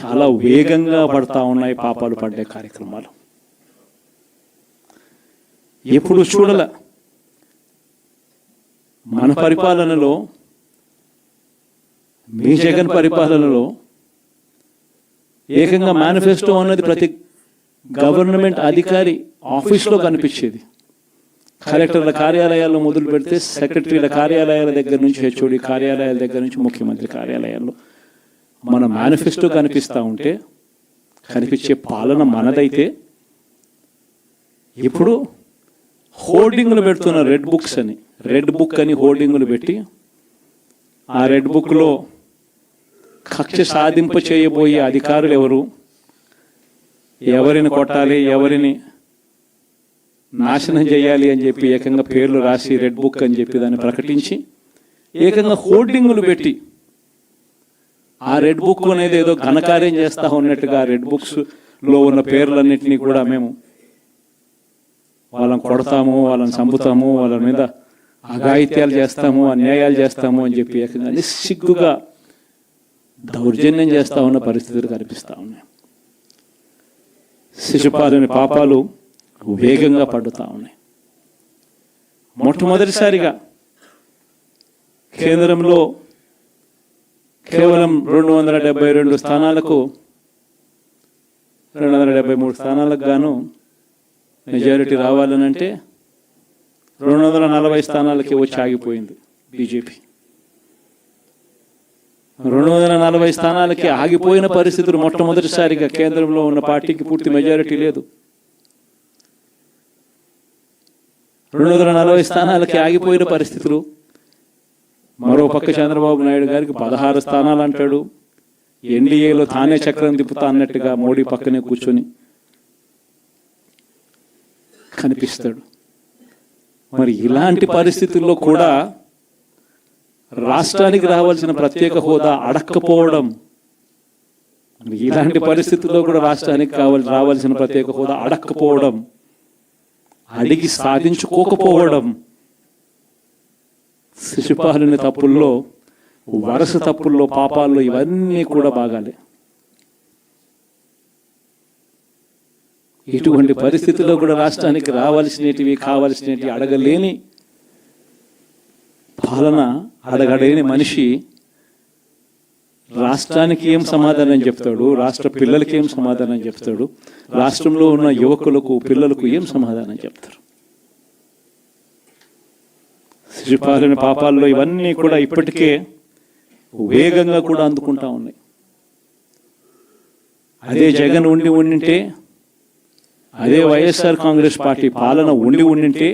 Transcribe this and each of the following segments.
చాలా వేగంగా పడతా ఉన్నాయి పాపాలు పడ్డే కార్యక్రమాలు. ఎప్పుడు చూడల మన పరిపాలనలో మీ జగన్ పరిపాలనలో ఏకంగా మేనిఫెస్టో అన్నది ప్రతి గవర్నమెంట్ అధికారి ఆఫీస్లో కనిపించేది. కలెక్టర్ల కార్యాలయాల్లో మొదలు పెడితే సెక్రటరీల కార్యాలయాల దగ్గర నుంచి హెచ్ఓడి కార్యాలయాల దగ్గర నుంచి ముఖ్యమంత్రి కార్యాలయాల్లో మన మేనిఫెస్టో కనిపిస్తూ ఉంటే కనిపించే పాలన మనదైతే ఇప్పుడు హోర్డింగ్లు పెడుతున్న రెడ్ బుక్స్ అని రెడ్ బుక్ అని హోర్డింగ్లు పెట్టి ఆ రెడ్ బుక్లో కక్ష సాధింప చేయబోయే అధికారులు ఎవరు? ఎవరిని కొట్టాలి ఎవరిని నాశనం చేయాలి అని చెప్పి ఏకంగా పేర్లు రాసి రెడ్ బుక్ అని చెప్పి దాన్ని ప్రకటించి ఏకంగా హోర్డింగులు పెట్టి ఆ రెడ్ బుక్ అనేది ఏదో ఘనకార్యం చేస్తా ఉన్నట్టుగా రెడ్ బుక్స్లో ఉన్న పేర్లన్నింటినీ కూడా మేము వాళ్ళని కొడతాము వాళ్ళని చంపుతాము వాళ్ళ మీద అఘాయిత్యాలు చేస్తాము అన్యాయాలు చేస్తాము అని చెప్పి ఏకంగా నిస్సిగ్గుగా దౌర్జన్యం చేస్తా ఉన్న పరిస్థితులు కనిపిస్తా ఉన్నాయి. శిశుపాలని పాపాలు వేగంగా పడుతూ ఉన్నాయి. మొట్టమొదటిసారిగా కేంద్రంలో కేవలం రెండు వందల డెబ్బై రెండు స్థానాలకు రెండు వందల డెబ్బై మూడు స్థానాలకు గాను మెజారిటీ రావాలనంటే రెండు వందల నలభై స్థానాలకి వచ్చి ఆగిపోయింది బీజేపీ. రెండు వందల నలభై స్థానాలకి ఆగిపోయిన పరిస్థితులు మొట్టమొదటిసారిగా కేంద్రంలో ఉన్న పార్టీకి పూర్తి మెజారిటీ లేదు. రెండు వందల నలభై స్థానాలకి ఆగిపోయిన పరిస్థితులు మరో పక్క చంద్రబాబు నాయుడు గారికి పదహారు స్థానాలు అంటాడు. ఎన్డీఏలో తానే చక్రం తిప్పుతా అన్నట్టుగా మోడీ పక్కనే కూర్చొని కనిపిస్తాడు. మరి ఇలాంటి పరిస్థితుల్లో కూడా రాష్ట్రానికి రావాల్సిన ప్రత్యేక హోదా అడక్కపోవడం ఇలాంటి పరిస్థితుల్లో కూడా రాష్ట్రానికి కావాలి రావాల్సిన ప్రత్యేక హోదా అడక్కపోవడం అడిగి సాధించుకోకపోవడం శిశుపాలుని తప్పుల్లో వరుస తప్పుల్లో పాపాల్లో ఇవన్నీ కూడా బాగాలే. ఇటువంటి పరిస్థితుల్లో కూడా రాష్ట్రానికి రావాల్సినటివి కావాల్సినవి అడగలేని పాలన అడగలేని మనిషి రాష్ట్రానికి ఏం సమాధానం చెప్తాడు? రాష్ట్ర పిల్లలకి ఏం సమాధానం చెప్తాడు? రాష్ట్రంలో ఉన్న యువకులకు పిల్లలకు ఏం సమాధానం చెప్తారు? శిశుపాలన పాపాల్లో ఇవన్నీ కూడా ఇప్పటికే వేగంగా కూడా అందుకుంటా ఉన్నాయి. అదే జగన్ ఉండి ఉండింటే అదే వైఎస్ఆర్ కాంగ్రెస్ పార్టీ పాలన ఉండి ఉండింటే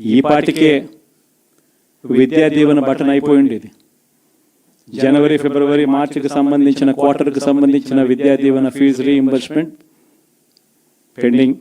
ఈ పాటికే విద్యా దీవెన బటన్ అయిపోయి ఉండేది. జనవరి ఫిబ్రవరి మార్చికి సంబంధించిన క్వార్టర్కి సంబంధించిన Vidya Deevena fee reimbursement pending